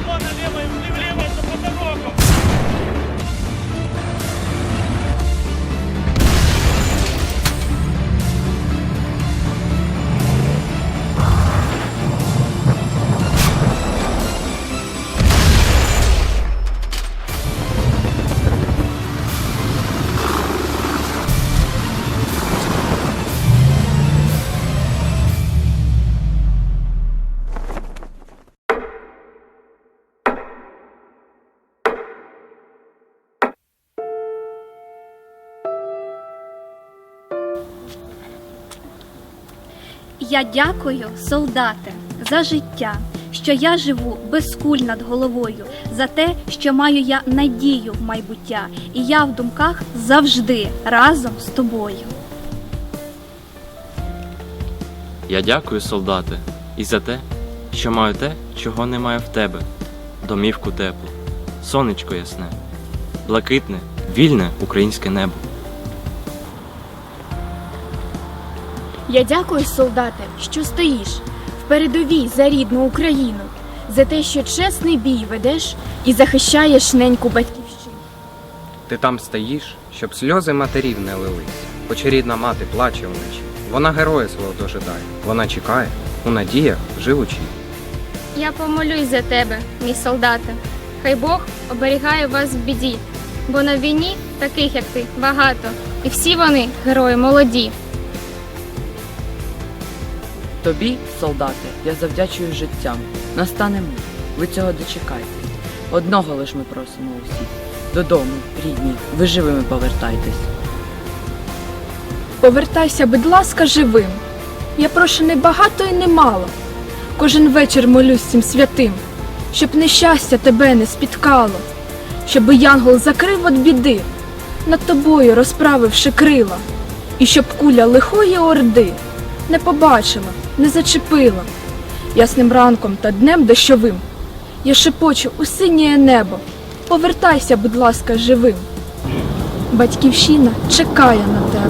Gewonnen, wir im Blick. Я дякую, солдате, за життя, що я живу без куль над головою, за те, що маю я надію в майбуття, і я в думках завжди разом з тобою. Я дякую, солдате, і за те, що маю те, чого немає в тебе, домівку теплу, сонечко ясне, блакитне, вільне українське небо. Я дякую, солдате, що стоїш в передовій за рідну Україну, за те, що чесний бій ведеш і захищаєш неньку батьківщину. Ти там стоїш, щоб сльози матерів не лились, хоч рідна мати плаче вночі. Вона героя свого дожидає, вона чекає, у надіях живучи. Я помолюсь за тебе, мій солдате. Хай Бог оберігає вас в біді, бо на війні таких, як ти, багато, і всі вони герої молоді. Тобі, солдате, я завдячую життям. Настане мить. Ви цього дочекайтесь. Одного лиш ми просимо усіх. Додому, рідні, ви живими повертайтесь. Повертайся, будь ласка, живим. Я прошу не багато і не мало. Кожен вечір молюсь цим святим, щоб нещастя тебе не спіткало, щоб янгол закрив від біди, над тобою розправивши крила, і щоб куля лихої орди не побачила, не зачепила. Ясним ранком та днем дощовим я шепочу у синє небо. Повертайся, будь ласка, живим. Батьківщина чекає на тебе.